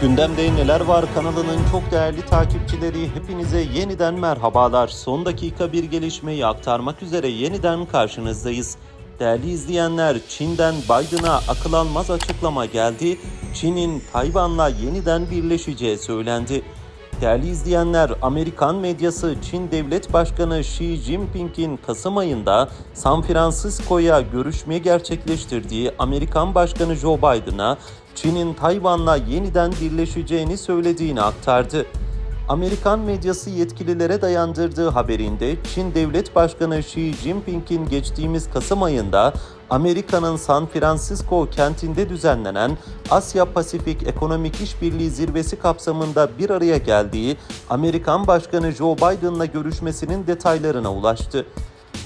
Gündemde neler var kanalının çok değerli takipçileri hepinize yeniden merhabalar. Son dakika bir gelişmeyi aktarmak üzere yeniden karşınızdayız. Değerli izleyenler Çin'den Biden'a akıl almaz açıklama geldi. Çin'in Tayvan'la yeniden birleşeceği söylendi. Değerli izleyenler, Amerikan medyası Çin Devlet Başkanı Xi Jinping'in Kasım ayında San Francisco'ya görüşme gerçekleştirdiği Amerikan Başkanı Joe Biden'a Çin'in Tayvan'la yeniden birleşeceğini söylediğini aktardı. Amerikan medyası yetkililere dayandırdığı haberinde Çin Devlet Başkanı Xi Jinping'in geçtiğimiz Kasım ayında Amerika'nın San Francisco kentinde düzenlenen Asya Pasifik Ekonomik İşbirliği Zirvesi kapsamında bir araya geldiği Amerikan Başkanı Joe Biden'la görüşmesinin detaylarına ulaştı.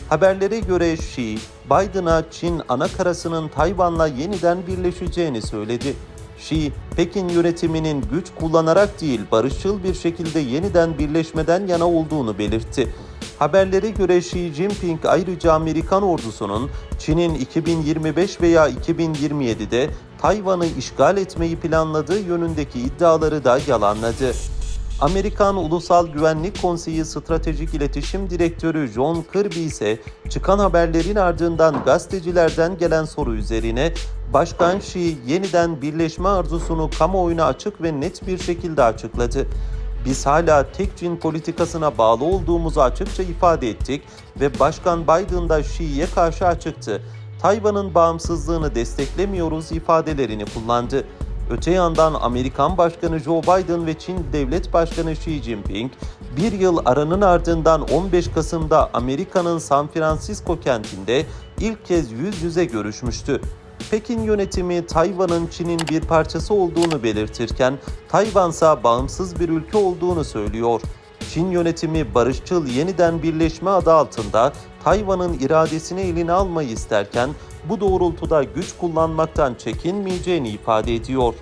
Haberlere göre Xi, Biden'a Çin ana karasının Tayvan'la yeniden birleşeceğini söyledi. Xi, Pekin yönetiminin güç kullanarak değil barışçıl bir şekilde yeniden birleşmeden yana olduğunu belirtti. Haberlere göre Xi Jinping ayrıca Amerikan ordusunun Çin'in 2025 veya 2027'de Tayvan'ı işgal etmeyi planladığı yönündeki iddiaları da yalanladı. Amerikan Ulusal Güvenlik Konseyi Stratejik İletişim Direktörü John Kirby ise çıkan haberlerin ardından gazetecilerden gelen soru üzerine Başkan Xi yeniden birleşme arzusunu kamuoyuna açık ve net bir şekilde açıkladı. Biz hala tek Çin politikasına bağlı olduğumuzu açıkça ifade ettik ve Başkan Biden da Xi'ye karşı açıktı. Tayvan'ın bağımsızlığını desteklemiyoruz ifadelerini kullandı. Öte yandan Amerikan Başkanı Joe Biden ve Çin Devlet Başkanı Xi Jinping bir yıl aranın ardından 15 Kasım'da Amerika'nın San Francisco kentinde ilk kez yüz yüze görüşmüştü. Pekin yönetimi Tayvan'ın Çin'in bir parçası olduğunu belirtirken Tayvan ise bağımsız bir ülke olduğunu söylüyor. Çin yönetimi barışçıl yeniden birleşme adı altında Tayvan'ın iradesini eline almayı isterken bu doğrultuda güç kullanmaktan çekinmeyeceğini ifade ediyor.